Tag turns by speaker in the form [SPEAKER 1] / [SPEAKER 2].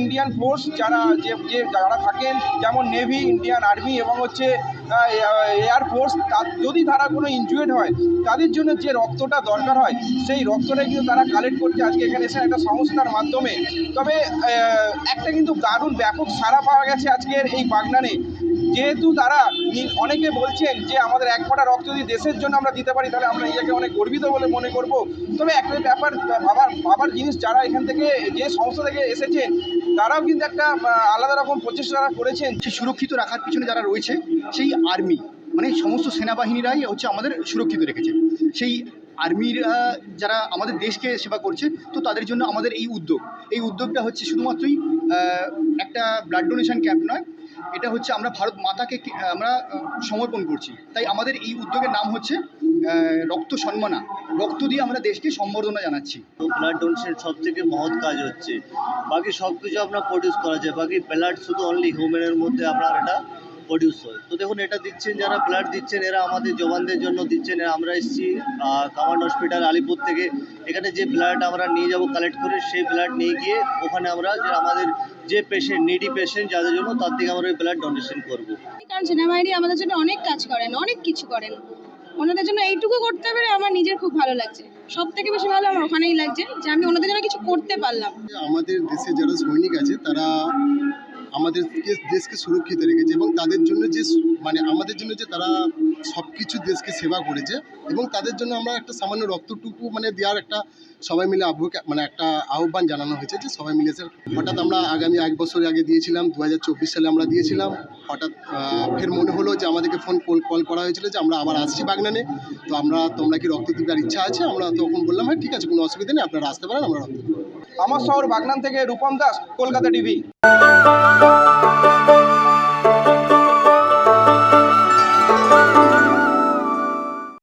[SPEAKER 1] Indian force যারা যে যে যারা থাকেন, যেমন নেভি ইন্ডিয়ান আর্মি এবং হচ্ছে এয়ার ফোর্স যদি তারা কোনো ইনজুয়েড হয়, তাদের জন্য যে রক্তটা দরকার হয়, সেই রক্তটা কিন্তু তারা কালেক্ট করছে আজকে এখানে এসে একটা সংস্থার মাধ্যমে। তবে একটা কিন্তু দারুণ ব্যাপক সারা পাওয়া গেছে আজকের এই বাগনানে। যেহেতু তারা অনেকে বলছেন যে আমাদের এক ফোঁটা রক্ত যদি দেশের জন্য আমরা দিতে পারি, তাহলে আমরা নিজেকে অনেক গর্বিত বলে মনে করব। তবে একটা ব্যাপার, ভাবার ভাবার জিনিস যারা এখান থেকে, যে সংস্থা থেকে এসেছেন তারাও কিন্তু একটা আলাদা রকম প্রচেষ্টা তারা করেছেন।
[SPEAKER 2] সে সুরক্ষিত রাখার পিছনে যারা রয়েছে, সেই আর্মি মানে সমস্ত সেনাবাহিনীরাই হচ্ছে আমাদের সুরক্ষিত রেখেছে। সেই আর্মির যারা আমাদের দেশকে সেবা করছে, তো তাদের জন্য আমাদের এই উদ্যোগ। এই উদ্যোগটা হচ্ছে শুধুমাত্রই একটা ব্লাড ডোনেশন ক্যাম্প নয় এটা হচ্ছে আমরা ভারত মাতাকে আমরা সমর্পণ করছি। তাই আমাদের এই উদ্যোগের নাম হচ্ছে রক্ত সম্মানা রক্ত দিয়ে আমরা দেশকে সম্বর্ধনা জানাচ্ছি।
[SPEAKER 3] ব্লাড ডোনেশন সব থেকে মহৎ কাজ হচ্ছে। বাকি সব কিছু আপনার প্রডিউস করা যায়। বাকি ব্লাড শুধু অনলি হিউম্যানের মধ্যে আপনার এটা প্রডিউস হয়। তো দেখুন এটা দিচ্ছেন যারা ব্লাড দিচ্ছেন এরা আমাদের জওয়ানদের জন্য দিচ্ছেন। এরা আমরা এসেছি কামান্ড হসপিটাল আলিপুর থেকে। এখানে যে ব্লাড আমরা নিয়ে যাব কালেক্ট করে সেই ব্লাড নিয়ে গিয়ে ওখানে আমরা যে আমাদের যে পেশেন্ট নিডি পেশেন্ট যাদের জন্য তার থেকে আমরা ওই ব্লাড ডোনেশন করব।
[SPEAKER 4] কারণ সেনাবাহিনী আমাদের জন্য অনেক কাজ করেন অনেক কিছু করেন। ওনাদের জন্য এইটুকু করতে পেরে আমার নিজের খুব ভালো লাগছে। সব থেকে বেশি ভালো আমার ওখানেই লাগছে যে আমি ওনাদের জন্য কিছু করতে পারলাম।
[SPEAKER 5] আমাদের দেশে যারা সৈনিক আছে তারা আমাদের দেশকে সুরক্ষিত রেখেছে এবং তাদের জন্য যে মানে আমাদের জন্য যে তারা সব কিছু দেশকে সেবা করেছে এবং তাদের জন্য আমরা একটা সামান্য রক্তটুকু মানে দেওয়ার একটা সবাই মিলে আহ্বান মানে একটা আহ্বান জানানো হয়েছে যে সবাই মিলে এসে, হঠাৎ আমরা আগামী এক বছর আগে দিয়েছিলাম দু হাজার চব্বিশ সালে আমরা দিয়েছিলাম, হঠাৎ ফের মনে হলো যে আমাদেরকে ফোন কল কল করা হয়েছিল যে আমরা আবার আসছি বাগনানে। তো আমরা, তোমরা কি রক্ত দিবার ইচ্ছা আছে? আমরা তখন বললাম হ্যাঁ ঠিক আছে, কোনো অসুবিধা নেই, আপনারা আসতে পারেন, আমরা রক্ত
[SPEAKER 1] আমার শহর বাগনান থেকে রূপম দাস কলকাতা টিভি।